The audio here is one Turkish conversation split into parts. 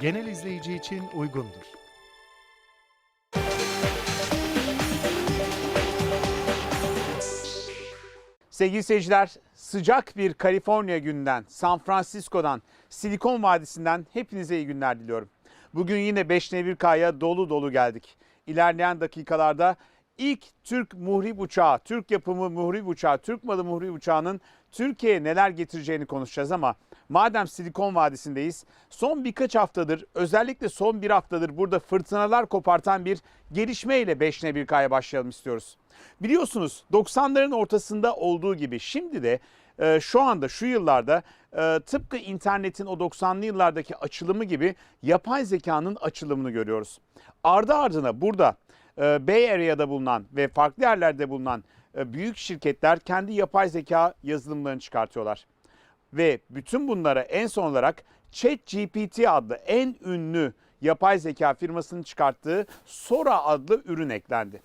genel izleyici için uygundur. Sevgili seyirciler, sıcak bir Kaliforniya gününden, San Francisco'dan, Silikon Vadisi'nden hepinize iyi günler diliyorum. Bugün yine 5N1K'ya dolu dolu geldik. İlerleyen dakikalarda ilk Türk muhrip uçağı, Türk yapımı muhrip uçağı, Türk malı muhrip uçağının Türkiye'ye neler getireceğini konuşacağız ama madem Silikon Vadisi'ndeyiz, son birkaç haftadır, özellikle son bir haftadır burada fırtınalar kopartan bir gelişmeyle 5N1K'ya başlayalım istiyoruz. Biliyorsunuz 90'ların ortasında olduğu gibi şimdi de e, şu anda şu yıllarda e, tıpkı internetin o 90'lı yıllardaki açılımı gibi yapay zekanın açılımını görüyoruz. Ardı ardına burada e, Bay Area'da bulunan ve farklı yerlerde bulunan e, büyük şirketler kendi yapay zeka yazılımlarını çıkartıyorlar. Ve bütün bunlara en son olarak ChatGPT adlı en ünlü yapay zeka firmasının çıkarttığı Sora adlı ürün eklendi.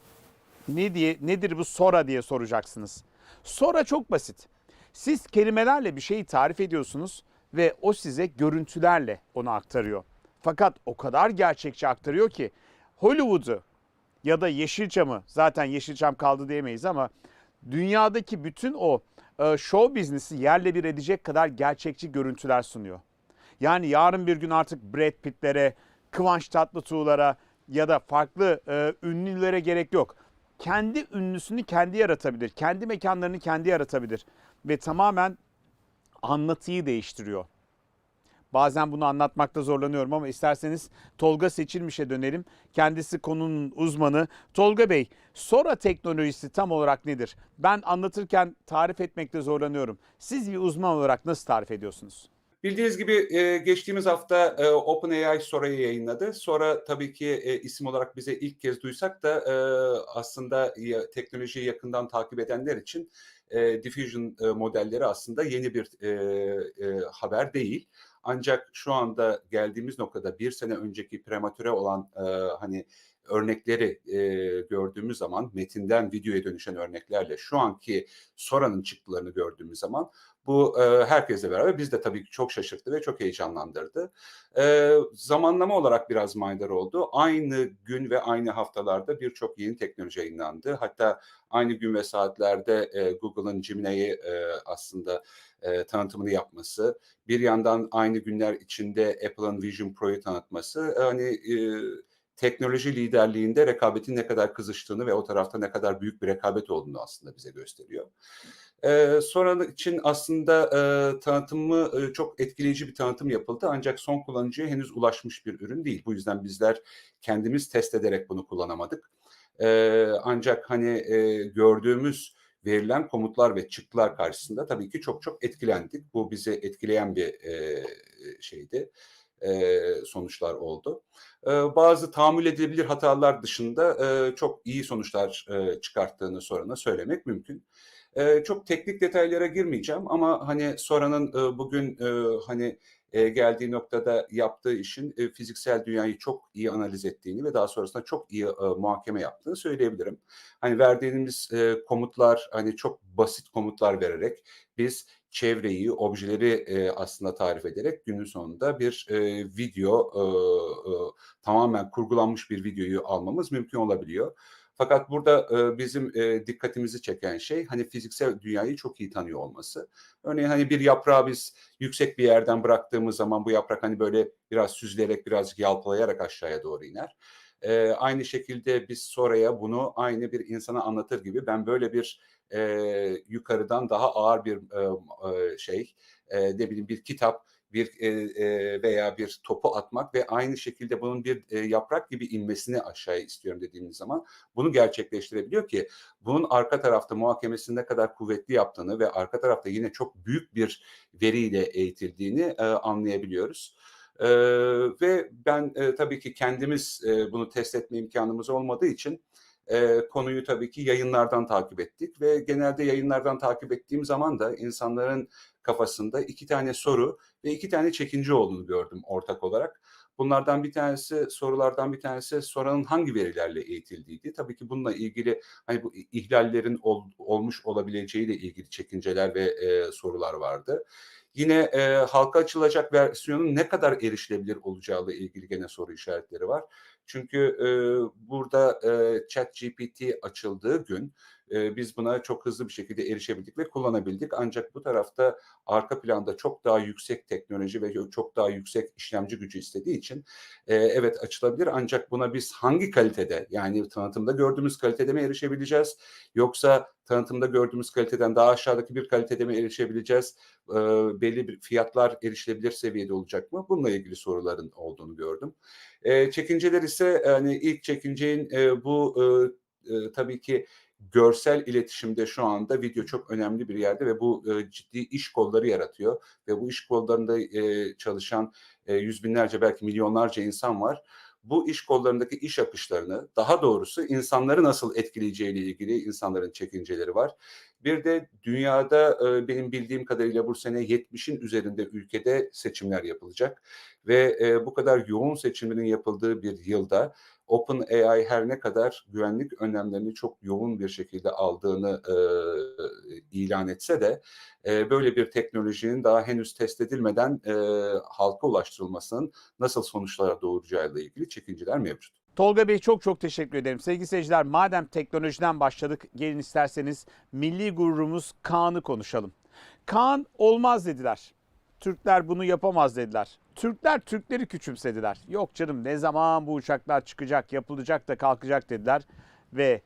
Ne diye nedir bu Sora diye soracaksınız. Sora çok basit. Siz kelimelerle bir şeyi tarif ediyorsunuz ve o size görüntülerle onu aktarıyor. Fakat o kadar gerçekçi aktarıyor ki Hollywood'u ya da Yeşilçam'ı zaten Yeşilçam kaldı diyemeyiz ama dünyadaki bütün o show biznesi yerle bir edecek kadar gerçekçi görüntüler sunuyor. Yani yarın bir gün artık Brad Pitt'lere, Kıvanç Tatlıtuğ'lara ya da farklı e, ünlülere gerek yok. Kendi ünlüsünü kendi yaratabilir. Kendi mekanlarını kendi yaratabilir. Ve tamamen anlatıyı değiştiriyor. Bazen bunu anlatmakta zorlanıyorum ama isterseniz Tolga Seçilmiş'e dönelim. Kendisi konunun uzmanı. Tolga Bey, Sora teknolojisi tam olarak nedir? Ben anlatırken tarif etmekte zorlanıyorum. Siz bir uzman olarak nasıl tarif ediyorsunuz? Bildiğiniz gibi e, geçtiğimiz hafta e, OpenAI Sora'yı yayınladı. Sora tabii ki e, isim olarak bize ilk kez duysak da aslında teknolojiyi yakından takip edenler için diffusion modelleri aslında yeni bir haber değil. Ancak şu anda geldiğimiz noktada bir sene önceki prematüre olan e, hani örnekleri e, gördüğümüz zaman metinden videoya dönüşen örneklerle şu anki Sora'nın çıktılarını gördüğümüz zaman bu e, herkesle beraber biz de tabii ki çok şaşırttı ve çok heyecanlandırdı. E, zamanlama olarak biraz manidar oldu. Aynı gün ve aynı haftalarda birçok yeni teknoloji yayınlandı. Hatta aynı gün ve saatlerde e, Google'ın Gemini'yi e, aslında e, tanıtımını yapması, bir yandan aynı günler içinde Apple'ın Vision Pro'yu tanıtması, hani e, teknoloji liderliğinde rekabetin ne kadar kızıştığını ve o tarafta ne kadar büyük bir rekabet olduğunu aslında bize gösteriyor. Ee, sonra için aslında e, tanıtımı e, çok etkileyici bir tanıtım yapıldı ancak son kullanıcıya henüz ulaşmış bir ürün değil. Bu yüzden bizler kendimiz test ederek bunu kullanamadık. E, ancak hani e, gördüğümüz verilen komutlar ve çıktılar karşısında tabii ki çok çok etkilendik. Bu bizi etkileyen bir e, şeydi e, sonuçlar oldu. E, bazı tahammül edilebilir hatalar dışında e, çok iyi sonuçlar e, çıkarttığını sorana söylemek mümkün. E, çok teknik detaylara girmeyeceğim ama hani Sora'nın e, bugün e, hani e, geldiği noktada yaptığı işin e, fiziksel dünyayı çok iyi analiz ettiğini ve daha sonrasında çok iyi e, muhakeme yaptığını söyleyebilirim. Hani verdiğimiz komutlar hani çok basit komutlar vererek biz çevreyi, objeleri aslında tarif ederek günün sonunda bir video tamamen kurgulanmış bir videoyu almamız mümkün olabiliyor. Fakat burada e, bizim e, dikkatimizi çeken şey hani fiziksel dünyayı çok iyi tanıyor olması. Örneğin hani bir yaprağı biz yüksek bir yerden bıraktığımız zaman bu yaprak hani böyle biraz süzülerek birazcık yalpalayarak aşağıya doğru iner. E, aynı şekilde biz sonraya bunu aynı bir insana anlatır gibi ben böyle bir e, yukarıdan daha ağır bir e, e, şey e, ne bileyim bir kitap bir e, e, veya bir topu atmak ve aynı şekilde bunun bir e, yaprak gibi inmesini aşağıya istiyorum dediğimiz zaman bunu gerçekleştirebiliyor ki bunun arka tarafta muhakemesini ne kadar kuvvetli yaptığını ve arka tarafta yine çok büyük bir veriyle eğitildiğini e, anlayabiliyoruz. E, ve ben e, tabii ki kendimiz e, bunu test etme imkanımız olmadığı için e, konuyu tabii ki yayınlardan takip ettik ve genelde yayınlardan takip ettiğim zaman da insanların kafasında iki tane soru ve iki tane çekince olduğunu gördüm ortak olarak. Bunlardan bir tanesi sorulardan bir tanesi soranın hangi verilerle eğitildiğiydi. Tabii ki bununla ilgili hani bu ihlallerin ol, olmuş olabileceğiyle ilgili çekinceler ve e, sorular vardı. Yine e, halka açılacak versiyonun ne kadar erişilebilir olacağı ile ilgili gene soru işaretleri var. Çünkü e, burada e, ChatGPT açıldığı gün e, biz buna çok hızlı bir şekilde erişebildik ve kullanabildik. Ancak bu tarafta arka planda çok daha yüksek teknoloji ve çok daha yüksek işlemci gücü istediği için e, evet açılabilir. Ancak buna biz hangi kalitede yani tanıtımda gördüğümüz kalitede mi erişebileceğiz? Yoksa tanıtımda gördüğümüz kaliteden daha aşağıdaki bir kalitede mi erişebileceğiz? E, belli bir fiyatlar erişilebilir seviyede olacak mı? Bununla ilgili soruların olduğunu gördüm. E, çekinceler ise hani ilk çekinceğin e, bu e, e, tabii ki görsel iletişimde şu anda video çok önemli bir yerde ve bu e, ciddi iş kolları yaratıyor ve bu iş kollarında e, çalışan e, yüz binlerce belki milyonlarca insan var. Bu iş kollarındaki iş akışlarını daha doğrusu insanları nasıl etkileyeceğiyle ilgili insanların çekinceleri var. Bir de dünyada e, benim bildiğim kadarıyla bu sene 70'in üzerinde ülkede seçimler yapılacak ve e, bu kadar yoğun seçimlerin yapıldığı bir yılda OpenAI her ne kadar güvenlik önlemlerini çok yoğun bir şekilde aldığını e, ilan etse de e, böyle bir teknolojinin daha henüz test edilmeden e, halka ulaştırılmasının nasıl sonuçlara doğuracağıyla ilgili çekinceler mevcut. Tolga Bey çok çok teşekkür ederim. Sevgili seyirciler madem teknolojiden başladık gelin isterseniz milli gururumuz Kaan'ı konuşalım. Kaan olmaz dediler. Türkler bunu yapamaz dediler. Türkler Türkleri küçümsediler. Yok canım ne zaman bu uçaklar çıkacak, yapılacak da kalkacak dediler. Ve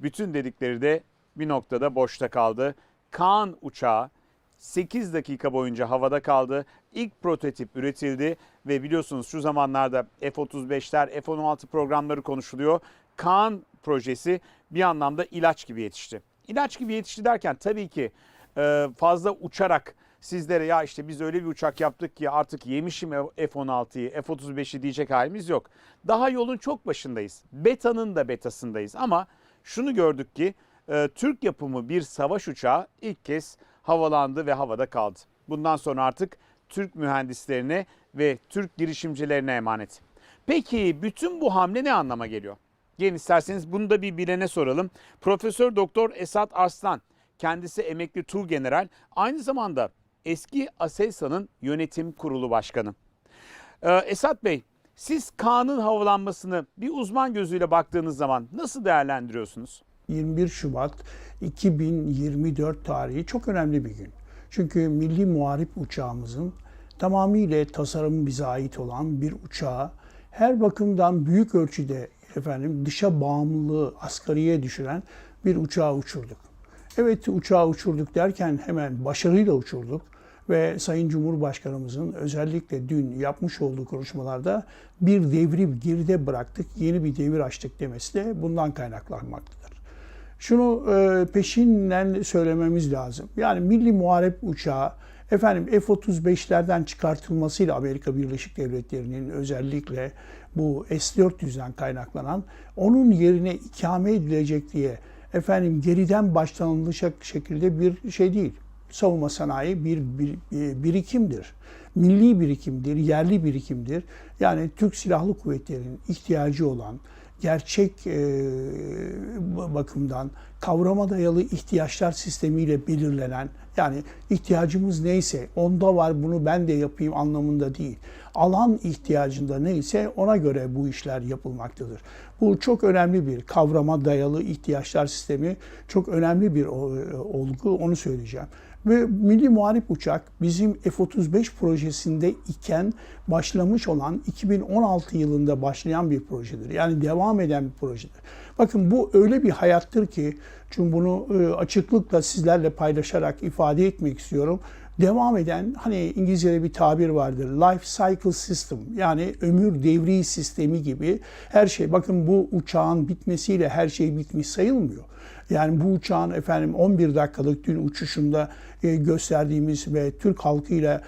bütün dedikleri de bir noktada boşta kaldı. Kaan uçağı 8 dakika boyunca havada kaldı. İlk prototip üretildi ve biliyorsunuz şu zamanlarda F-35'ler, F-16 programları konuşuluyor. Kaan projesi bir anlamda ilaç gibi yetişti. İlaç gibi yetişti derken tabii ki e, fazla uçarak sizlere ya işte biz öyle bir uçak yaptık ki artık yemişim F-16'yı, F-35'i diyecek halimiz yok. Daha yolun çok başındayız. Beta'nın da betasındayız ama şunu gördük ki e, Türk yapımı bir savaş uçağı ilk kez havalandı ve havada kaldı. Bundan sonra artık Türk mühendislerine ve Türk girişimcilerine emanet. Peki bütün bu hamle ne anlama geliyor? Gelin isterseniz bunu da bir bilene soralım. Profesör Doktor Esat Arslan kendisi emekli Tuğ General aynı zamanda eski ASELSA'nın yönetim kurulu başkanı. Ee, Esat Bey siz Kaan'ın havalanmasını bir uzman gözüyle baktığınız zaman nasıl değerlendiriyorsunuz? 21 Şubat 2024 tarihi çok önemli bir gün. Çünkü milli muharip uçağımızın tamamıyla tasarımı bize ait olan bir uçağı her bakımdan büyük ölçüde efendim dışa bağımlılığı asgariye düşüren bir uçağı uçurduk. Evet uçağı uçurduk derken hemen başarıyla uçurduk ve Sayın Cumhurbaşkanımızın özellikle dün yapmış olduğu konuşmalarda bir devri geride bıraktık, yeni bir devir açtık demesi de bundan kaynaklanmaktadır. Şunu e, peşinden söylememiz lazım. Yani milli muharep uçağı efendim F-35'lerden çıkartılmasıyla Amerika Birleşik Devletleri'nin özellikle bu S-400'den kaynaklanan onun yerine ikame edilecek diye efendim geriden başlanılacak şekilde bir şey değil. Savunma sanayi bir, bir, bir birikimdir. Milli birikimdir, yerli birikimdir. Yani Türk Silahlı Kuvvetleri'nin ihtiyacı olan gerçek bakımdan kavrama dayalı ihtiyaçlar sistemiyle belirlenen yani ihtiyacımız neyse onda var bunu ben de yapayım anlamında değil. Alan ihtiyacında neyse ona göre bu işler yapılmaktadır. Bu çok önemli bir kavrama dayalı ihtiyaçlar sistemi çok önemli bir olgu onu söyleyeceğim. Ve Milli Muharip Uçak bizim F-35 projesinde iken başlamış olan 2016 yılında başlayan bir projedir. Yani devam eden bir projedir. Bakın bu öyle bir hayattır ki çünkü bunu açıklıkla sizlerle paylaşarak ifade etmek istiyorum. Devam eden hani İngilizce'de bir tabir vardır. Life Cycle System yani ömür devri sistemi gibi her şey. Bakın bu uçağın bitmesiyle her şey bitmiş sayılmıyor. Yani bu uçağın efendim 11 dakikalık dün uçuşunda gösterdiğimiz ve Türk halkıyla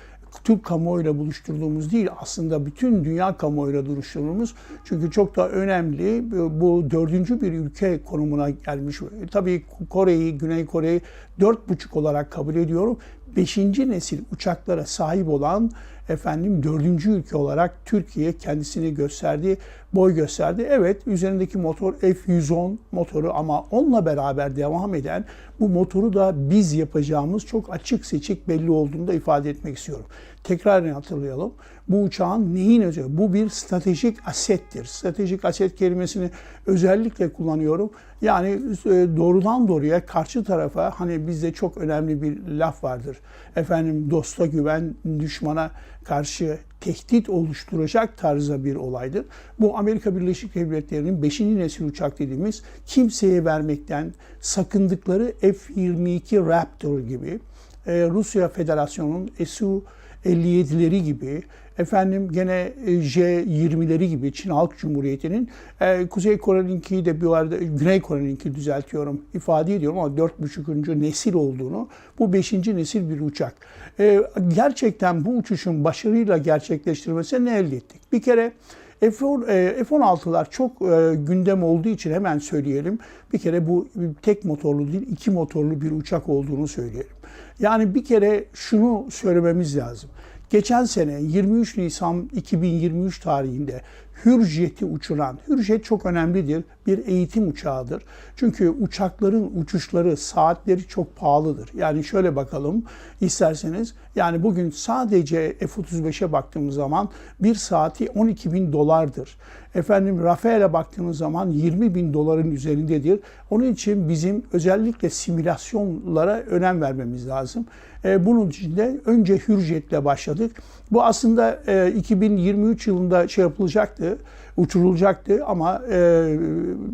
Türk kamuoyuyla buluşturduğumuz değil aslında bütün dünya kamuoyuyla buluşturduğumuz çünkü çok da önemli bu dördüncü bir ülke konumuna gelmiş. Tabii Kore'yi, Güney Kore'yi dört buçuk olarak kabul ediyorum. 5. nesil uçaklara sahip olan efendim dördüncü ülke olarak Türkiye kendisini gösterdi, boy gösterdi. Evet üzerindeki motor F-110 motoru ama onunla beraber devam eden bu motoru da biz yapacağımız çok açık seçik belli olduğunu da ifade etmek istiyorum. Tekrar hatırlayalım. Bu uçağın neyin özelliği? Bu bir stratejik asettir. Stratejik aset kelimesini özellikle kullanıyorum. Yani e, doğrudan doğruya karşı tarafa hani bizde çok önemli bir laf vardır. Efendim dosta güven, düşmana karşı tehdit oluşturacak tarzda bir olaydır. Bu Amerika Birleşik Devletleri'nin 5. nesil uçak dediğimiz kimseye vermekten sakındıkları F-22 Raptor gibi, e, Rusya Federasyonu'nun Su-57'leri gibi, efendim gene e, J-20'leri gibi Çin Halk Cumhuriyeti'nin e, Kuzey Kore'ninki de bir arada Güney Kore'ninki düzeltiyorum ifade ediyorum ama 4.5. nesil olduğunu bu 5. nesil bir uçak. E, gerçekten bu uçuşun başarıyla gerçekleştirmesi ne elde ettik? Bir kere F-10, e, F-16'lar çok e, gündem olduğu için hemen söyleyelim. Bir kere bu tek motorlu değil, iki motorlu bir uçak olduğunu söyleyelim. Yani bir kere şunu söylememiz lazım. Geçen sene 23 Nisan 2023 tarihinde Hürjet'i uçuran, Hürjet çok önemlidir, bir eğitim uçağıdır. Çünkü uçakların uçuşları, saatleri çok pahalıdır. Yani şöyle bakalım isterseniz, yani bugün sadece F-35'e baktığımız zaman bir saati 12 bin dolardır. Efendim Rafael'e baktığımız zaman 20 bin doların üzerindedir. Onun için bizim özellikle simülasyonlara önem vermemiz lazım. E, bunun için de önce Hürjet'le başladık. Bu aslında e, 2023 yılında şey yapılacaktı, uçurulacaktı ama e,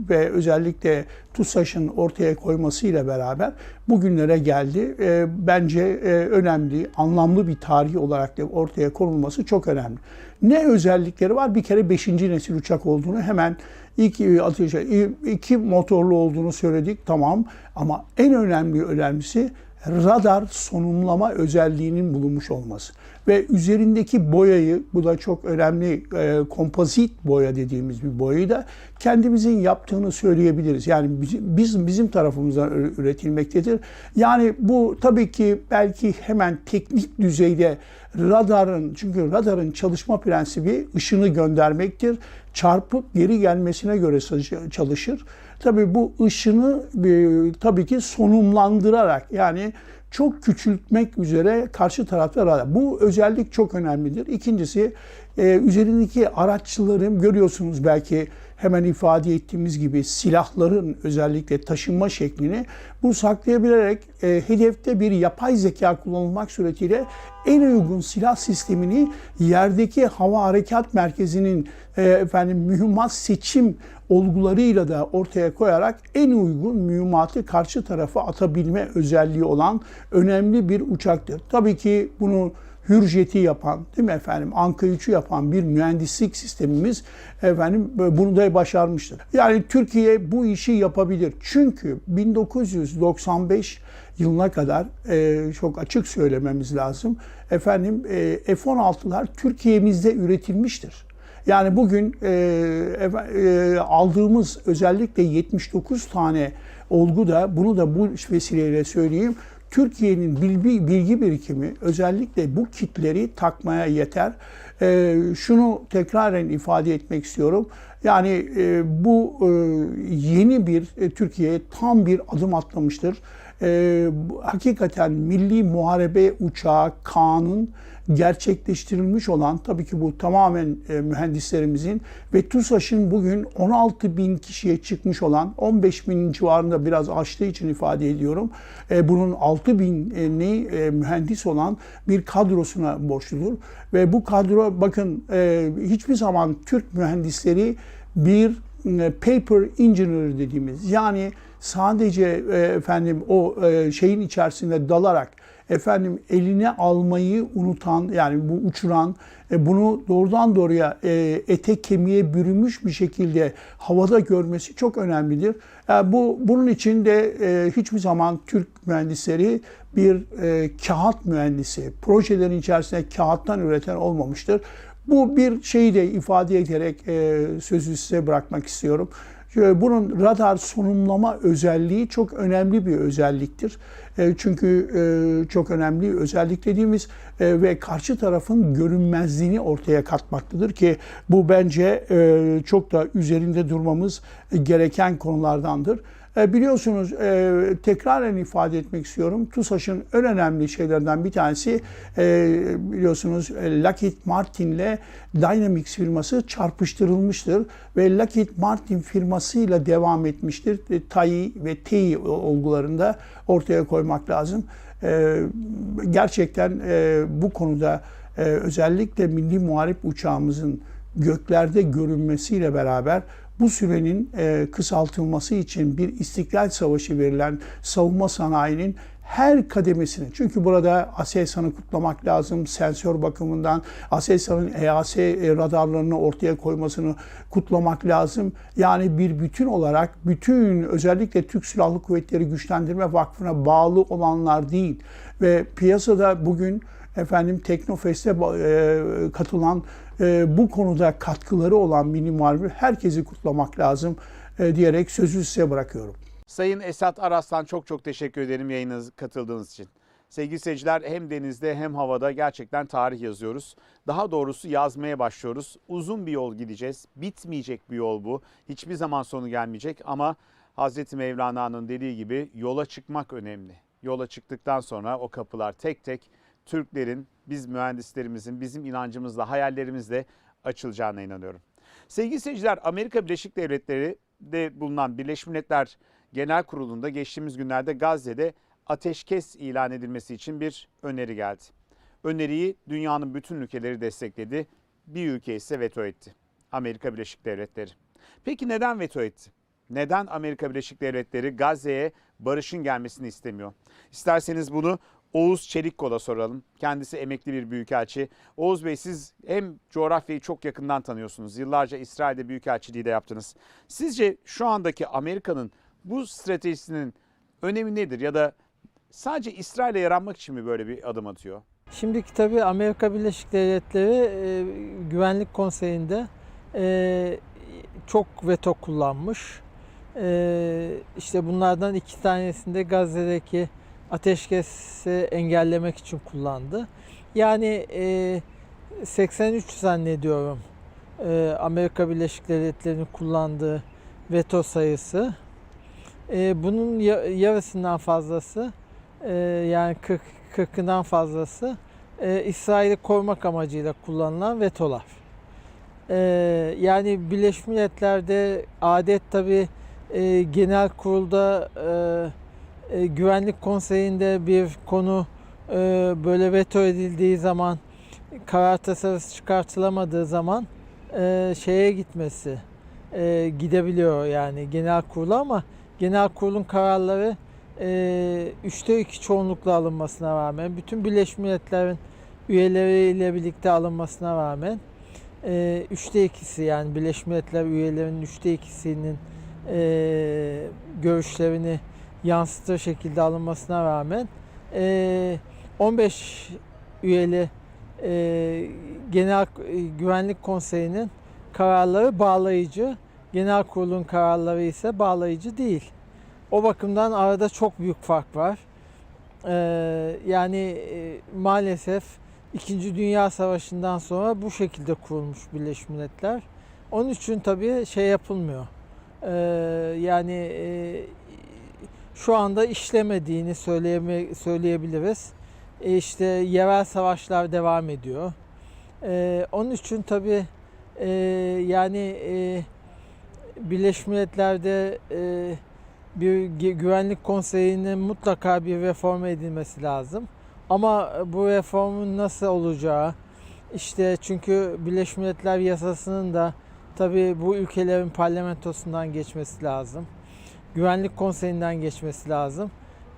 ve özellikle TUSAŞ'ın ortaya koymasıyla beraber bugünlere geldi. E, bence e, önemli, anlamlı bir tarih olarak da ortaya konulması çok önemli. Ne özellikleri var? Bir kere 5. nesil uçak olduğunu hemen ilk atış iki motorlu olduğunu söyledik tamam ama en önemli önemlisi radar sonumlama özelliğinin bulunmuş olması ve üzerindeki boyayı bu da çok önemli e, kompozit boya dediğimiz bir boyayı da kendimizin yaptığını söyleyebiliriz. Yani biz bizim tarafımızdan üretilmektedir. Yani bu tabii ki belki hemen teknik düzeyde radarın çünkü radarın çalışma prensibi ışını göndermektir. Çarpıp geri gelmesine göre çalışır. Tabii bu ışını e, tabii ki sonumlandırarak yani çok küçültmek üzere karşı tarafta radar. Bu özellik çok önemlidir. İkincisi e, üzerindeki araçların görüyorsunuz belki hemen ifade ettiğimiz gibi silahların özellikle taşınma şeklini bu saklayabilerek e, hedefte bir yapay zeka kullanılmak suretiyle en uygun silah sistemini yerdeki hava harekat merkezinin e, efendim mühimmat seçim olgularıyla da ortaya koyarak en uygun mühimmatı karşı tarafa atabilme özelliği olan önemli bir uçaktır. Tabii ki bunu Hürjet'i yapan, değil mi efendim, Anka 3'ü yapan bir mühendislik sistemimiz efendim bunu da başarmıştır. Yani Türkiye bu işi yapabilir. Çünkü 1995 yılına kadar e, çok açık söylememiz lazım. Efendim e, F-16'lar Türkiye'mizde üretilmiştir. Yani bugün e, e, aldığımız özellikle 79 tane olgu da bunu da bu vesileyle söyleyeyim. Türkiye'nin bilgi, bilgi birikimi özellikle bu kitleri takmaya yeter. E, şunu tekraren ifade etmek istiyorum. Yani e, bu e, yeni bir e, Türkiye tam bir adım atlamıştır. E, hakikaten milli muharebe uçağı Kaan'ın gerçekleştirilmiş olan tabii ki bu tamamen e, mühendislerimizin ve TUSAŞ'ın bugün 16 bin kişiye çıkmış olan 15 bin civarında biraz aştığı için ifade ediyorum. E, bunun 6 binini e, mühendis olan bir kadrosuna borçludur. Ve bu kadro bakın hiçbir zaman Türk mühendisleri bir paper engineer dediğimiz yani sadece e, efendim o e, şeyin içerisinde dalarak efendim eline almayı unutan yani bu uçuran e, bunu doğrudan doğruya e, ete kemiğe bürünmüş bir şekilde havada görmesi çok önemlidir. E, bu bunun için de hiçbir zaman Türk mühendisleri bir kağıt mühendisi, projelerin içerisinde kağıttan üreten olmamıştır. Bu bir şeyi de ifade ederek sözü size bırakmak istiyorum. Şöyle Bunun radar sonumlama özelliği çok önemli bir özelliktir. E, Çünkü e, çok önemli özellik dediğimiz e, ve karşı tarafın görünmezliğini ortaya katmaktadır ki bu bence e, çok da üzerinde durmamız gereken konulardandır. E, Biliyorsunuz e, tekraren ifade etmek istiyorum. TUSAŞ'ın en önemli şeylerden bir tanesi e, biliyorsunuz e, Lockheed Martin'le Dynamics firması çarpıştırılmıştır ve Lockheed Martin firmasıyla devam etmiştir. TAI ve TEI olgularında ortaya koymak lazım. Gerçekten bu konuda özellikle milli muharip uçağımızın göklerde görünmesiyle beraber bu sürenin e, kısaltılması için bir istiklal savaşı verilen savunma sanayinin her kademesini çünkü burada ASELSAN'ı kutlamak lazım sensör bakımından ASELSAN'ın EAS radarlarını ortaya koymasını kutlamak lazım. Yani bir bütün olarak bütün özellikle Türk Silahlı Kuvvetleri Güçlendirme Vakfı'na bağlı olanlar değil ve piyasada bugün efendim Teknofest'e e, katılan e, bu konuda katkıları olan mini muharebe herkesi kutlamak lazım e, diyerek sözü size bırakıyorum. Sayın Esat Araslan çok çok teşekkür ederim yayınınıza katıldığınız için. Sevgili seyirciler hem denizde hem havada gerçekten tarih yazıyoruz. Daha doğrusu yazmaya başlıyoruz. Uzun bir yol gideceğiz. Bitmeyecek bir yol bu. Hiçbir zaman sonu gelmeyecek ama Hazreti Mevlana'nın dediği gibi yola çıkmak önemli. Yola çıktıktan sonra o kapılar tek tek Türklerin, biz mühendislerimizin, bizim inancımızla, hayallerimizle açılacağına inanıyorum. Sevgili seyirciler, Amerika Birleşik Devletleri'de bulunan Birleşmiş Milletler Genel Kurulu'nda geçtiğimiz günlerde Gazze'de ateşkes ilan edilmesi için bir öneri geldi. Öneriyi dünyanın bütün ülkeleri destekledi. Bir ülke ise veto etti. Amerika Birleşik Devletleri. Peki neden veto etti? Neden Amerika Birleşik Devletleri Gazze'ye barışın gelmesini istemiyor? İsterseniz bunu Oğuz Çelikkol'a soralım. Kendisi emekli bir büyükelçi. Oğuz Bey siz hem coğrafyayı çok yakından tanıyorsunuz. Yıllarca İsrail'de büyükelçiliği de yaptınız. Sizce şu andaki Amerika'nın bu stratejisinin önemi nedir? Ya da sadece İsrail'e yaranmak için mi böyle bir adım atıyor? Şimdiki tabii Amerika Birleşik Devletleri e, Güvenlik Konseyi'nde e, çok veto kullanmış. E, işte bunlardan iki tanesinde Gazze'deki ateşkesi engellemek için kullandı. Yani e, 83 zannediyorum e, Amerika Birleşik Devletleri'nin kullandığı veto sayısı. E, bunun ya- yarısından fazlası e, yani 40 40'ından fazlası e, İsrail'i korumak amacıyla kullanılan vetolar. E, yani Birleşmiş Milletler'de adet tabi e, genel kurulda e, e, güvenlik konseyinde bir konu e, böyle veto edildiği zaman karar tasarısı çıkartılamadığı zaman e, şeye gitmesi gidebiliyor yani genel kurula ama genel kurulun kararları e, üçte iki çoğunlukla alınmasına rağmen bütün Birleşmiş Milletler'in üyeleriyle birlikte alınmasına rağmen e, üçte ikisi yani Birleşmiş Milletler üyelerinin üçte ikisinin e, görüşlerini yansıtır şekilde alınmasına rağmen e, 15 üyeli e, Genel e, Güvenlik Konseyi'nin kararları bağlayıcı, genel kurulun kararları ise bağlayıcı değil. O bakımdan arada çok büyük fark var. Yani e, maalesef İkinci Dünya Savaşı'ndan sonra bu şekilde kurulmuş Birleşmiş Milletler. Onun için tabii şey yapılmıyor. Ee, yani e, şu anda işlemediğini söyleyebiliriz. E işte yerel savaşlar devam ediyor. Ee, onun için tabii e, yani e, Birleşmiş Milletler'de e, bir gü- güvenlik konseyinin mutlaka bir reform edilmesi lazım. Ama bu reformun nasıl olacağı işte çünkü Birleşmiş Milletler yasasının da tabii bu ülkelerin parlamentosundan geçmesi lazım. Güvenlik konseyinden geçmesi lazım.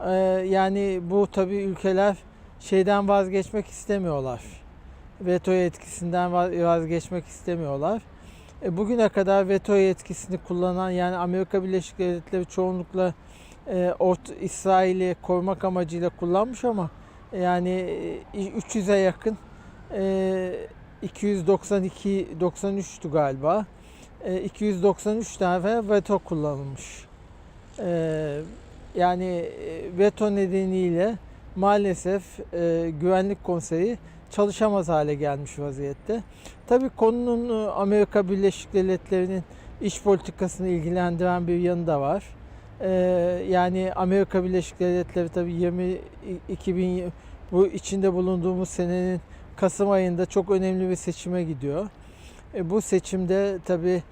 Ee, yani bu tabii ülkeler şeyden vazgeçmek istemiyorlar. Veto yetkisinden va- vazgeçmek istemiyorlar. E, bugüne kadar veto yetkisini kullanan yani Amerika Birleşik Devletleri çoğunlukla e, Ort İsrail'i korumak amacıyla kullanmış ama yani e, 300'e yakın e, 292 93'tü galiba. e, 293 tane veto kullanılmış. E, yani e, veto nedeniyle maalesef e, Güvenlik Konseyi çalışamaz hale gelmiş vaziyette. Tabii konunun e, Amerika Birleşik Devletleri'nin iç politikasını ilgilendiren bir yanı da var. E, yani Amerika Birleşik Devletleri tabii 20 2000 bu içinde bulunduğumuz senenin Kasım ayında çok önemli bir seçime gidiyor. E, bu seçimde tabii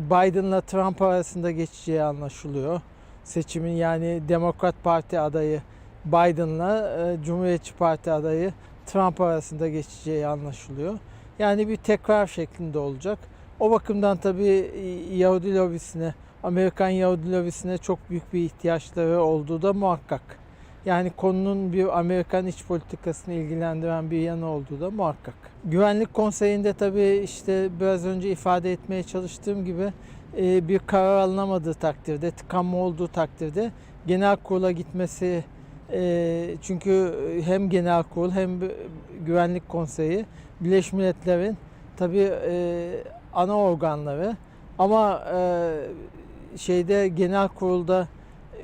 Biden'la Trump arasında geçeceği anlaşılıyor. Seçimin yani Demokrat Parti adayı Biden'la e, Cumhuriyetçi Parti adayı Trump arasında geçeceği anlaşılıyor. Yani bir tekrar şeklinde olacak. O bakımdan tabii e, Yahudi lobisine, Amerikan Yahudi lobisine çok büyük bir ihtiyaçları olduğu da muhakkak. Yani konunun bir Amerikan iç politikasını ilgilendiren bir yanı olduğu da muhakkak. Güvenlik Konseyi'nde tabii işte biraz önce ifade etmeye çalıştığım gibi e, bir karar alınamadığı takdirde, tıkanma olduğu takdirde genel kurula gitmesi e, çünkü hem genel kurul hem güvenlik konseyi Birleşmiş Milletler'in tabii e, ana organları ama şeyde genel kurulda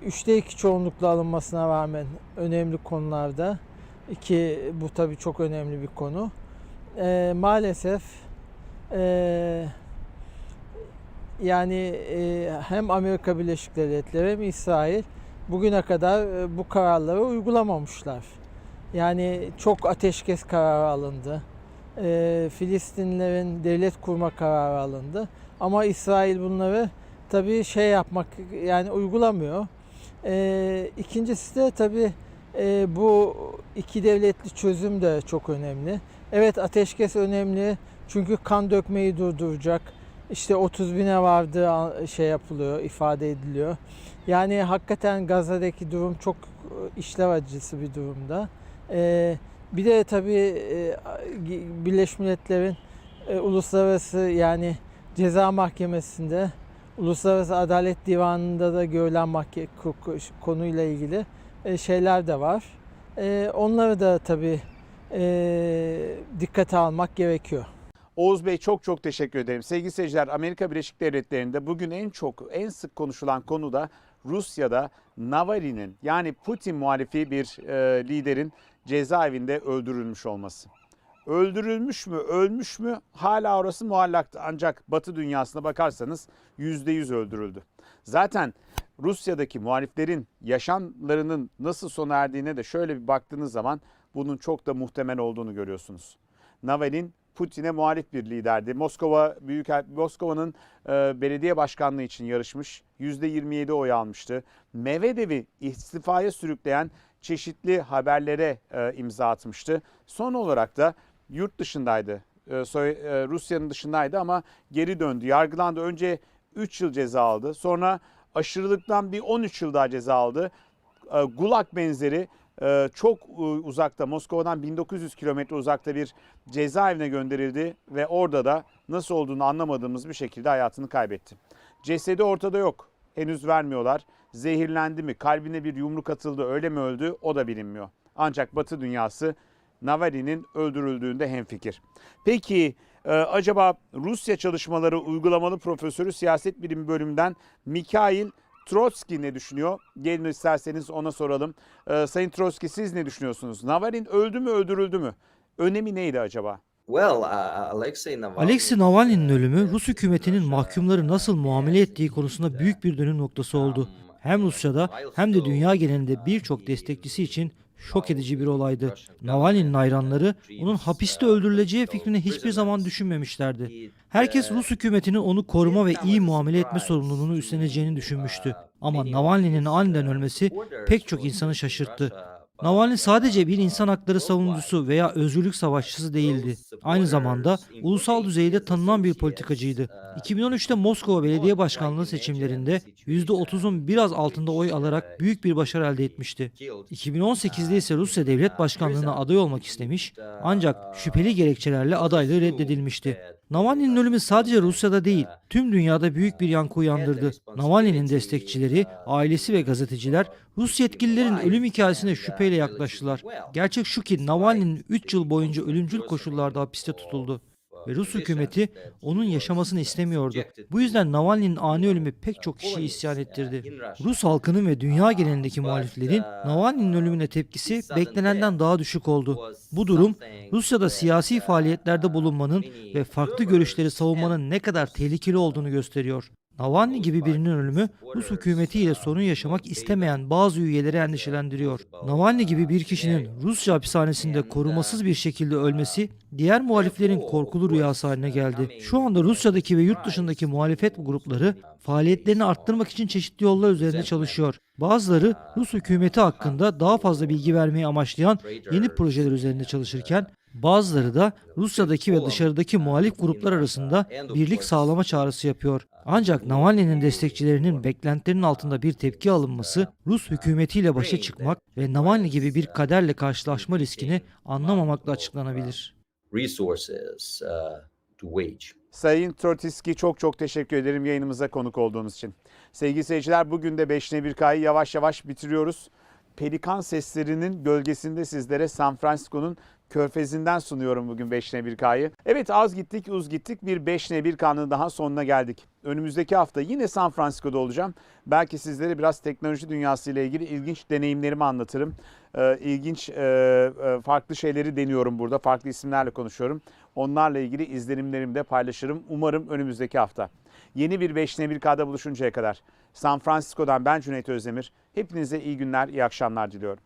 üçte iki çoğunlukla alınmasına rağmen önemli konularda ki bu tabii çok önemli bir konu. E, maalesef e, yani e, hem Amerika Birleşik Devletleri hem İsrail bugüne kadar e, bu kararları uygulamamışlar. Yani çok ateşkes kararı alındı. E, Filistinlerin devlet kurma kararı alındı. Ama İsrail bunları tabii şey yapmak yani uygulamıyor. E, ikincisi de tabii e, bu iki devletli çözüm de çok önemli. Evet ateşkes önemli çünkü kan dökmeyi durduracak. İşte 30 bine vardı şey yapılıyor, ifade ediliyor. Yani hakikaten Gazze'deki durum çok işlev acısı bir durumda. Ee, bir de tabii e, Birleşmiş Milletler'in e, uluslararası yani ceza mahkemesinde Uluslararası Adalet Divanı'nda da görülen mahke- konuyla ilgili e, şeyler de var. E, onları da tabii e, dikkate almak gerekiyor. Oğuz Bey çok çok teşekkür ederim. Sevgili seyirciler Amerika Birleşik Devletleri'nde bugün en çok en sık konuşulan konu da Rusya'da Navalny'nin yani Putin muhalifi bir liderin cezaevinde öldürülmüş olması. Öldürülmüş mü, ölmüş mü hala orası muallaktı. Ancak Batı dünyasına bakarsanız %100 öldürüldü. Zaten Rusya'daki muhaliflerin yaşamlarının nasıl sona erdiğine de şöyle bir baktığınız zaman bunun çok da muhtemel olduğunu görüyorsunuz. Navalny Putin'e muhalif bir liderdi. Moskova Büyük Moskova'nın e, belediye başkanlığı için yarışmış. %27 oy almıştı. Medvedev'i istifaya sürükleyen çeşitli haberlere e, imza atmıştı. Son olarak da yurt dışındaydı. E, e, Rusya'nın dışındaydı ama geri döndü. Yargılandı. Önce 3 yıl ceza aldı. Sonra aşırılıktan bir 13 yıl daha ceza aldı. E, Gulag benzeri ee, çok e, uzakta Moskova'dan 1900 kilometre uzakta bir cezaevine gönderildi ve orada da nasıl olduğunu anlamadığımız bir şekilde hayatını kaybetti. Cesedi ortada yok. Henüz vermiyorlar. Zehirlendi mi? Kalbine bir yumruk atıldı öyle mi öldü? O da bilinmiyor. Ancak Batı dünyası Navalny'nin öldürüldüğünde hemfikir. Peki e, acaba Rusya çalışmaları uygulamalı profesörü siyaset bilimi bölümünden Mikhail Trotsky ne düşünüyor? Gelin isterseniz ona soralım. Ee, Sayın Trotsky siz ne düşünüyorsunuz? Navalny öldü mü öldürüldü mü? Önemi neydi acaba? Well, uh, Alexei Navalny, Alexei Navalny'nin ölümü Rus hükümetinin mahkumları nasıl muamele ettiği konusunda büyük bir dönüm noktası oldu. Hem Rusya'da hem de dünya genelinde birçok destekçisi için şok edici bir olaydı. Navalny'nin hayranları onun hapiste öldürüleceği fikrini hiçbir zaman düşünmemişlerdi. Herkes Rus hükümetinin onu koruma ve iyi muamele etme sorumluluğunu üstleneceğini düşünmüştü. Ama Navalny'nin aniden ölmesi pek çok insanı şaşırttı. Navalny sadece bir insan hakları savunucusu veya özgürlük savaşçısı değildi. Aynı zamanda ulusal düzeyde tanınan bir politikacıydı. 2013'te Moskova Belediye Başkanlığı seçimlerinde %30'un biraz altında oy alarak büyük bir başarı elde etmişti. 2018'de ise Rusya Devlet Başkanlığı'na aday olmak istemiş ancak şüpheli gerekçelerle adaylığı reddedilmişti. Navalny'nin ölümü sadece Rusya'da değil, tüm dünyada büyük bir yankı uyandırdı. Navalny'nin destekçileri, ailesi ve gazeteciler Rus yetkililerin ölüm hikayesine şüpheyle yaklaştılar. Gerçek şu ki Navalny'nin 3 yıl boyunca ölümcül koşullarda hapiste tutuldu. Ve Rus hükümeti onun yaşamasını istemiyordu. Bu yüzden Navalny'nin ani ölümü pek çok kişiyi isyan ettirdi. Rus halkının ve dünya genelindeki muhaliflerin Navalny'nin ölümüne tepkisi beklenenden daha düşük oldu. Bu durum Rusya'da siyasi faaliyetlerde bulunmanın ve farklı görüşleri savunmanın ne kadar tehlikeli olduğunu gösteriyor. Navalny gibi birinin ölümü Rus hükümetiyle sorun yaşamak istemeyen bazı üyeleri endişelendiriyor. Navalny gibi bir kişinin Rusya hapishanesinde korumasız bir şekilde ölmesi diğer muhaliflerin korkulu rüyası haline geldi. Şu anda Rusya'daki ve yurt dışındaki muhalefet grupları faaliyetlerini arttırmak için çeşitli yollar üzerinde çalışıyor. Bazıları Rus hükümeti hakkında daha fazla bilgi vermeyi amaçlayan yeni projeler üzerinde çalışırken Bazıları da Rusya'daki ve dışarıdaki muhalif gruplar arasında birlik sağlama çağrısı yapıyor. Ancak Navalny'nin destekçilerinin beklentilerinin altında bir tepki alınması, Rus hükümetiyle başa çıkmak ve Navalny gibi bir kaderle karşılaşma riskini anlamamakla açıklanabilir. uh. Sayın Trotiski çok çok teşekkür ederim yayınımıza konuk olduğunuz için. Sevgili seyirciler bugün de 5'ne 1K'yı yavaş yavaş bitiriyoruz. Pelikan seslerinin gölgesinde sizlere San Francisco'nun körfezinden sunuyorum bugün 5'ne 1K'yı. Evet az gittik uz gittik bir 5'ne 1K'nın daha sonuna geldik. Önümüzdeki hafta yine San Francisco'da olacağım. Belki sizlere biraz teknoloji dünyası ile ilgili ilginç deneyimlerimi anlatırım. Ee, ilginç e, e, farklı şeyleri deniyorum burada. Farklı isimlerle konuşuyorum. Onlarla ilgili izlenimlerimi de paylaşırım. Umarım önümüzdeki hafta. Yeni bir 5'ne 1K'da buluşuncaya kadar. San Francisco'dan ben Cüneyt Özdemir. Hepinize iyi günler, iyi akşamlar diliyorum.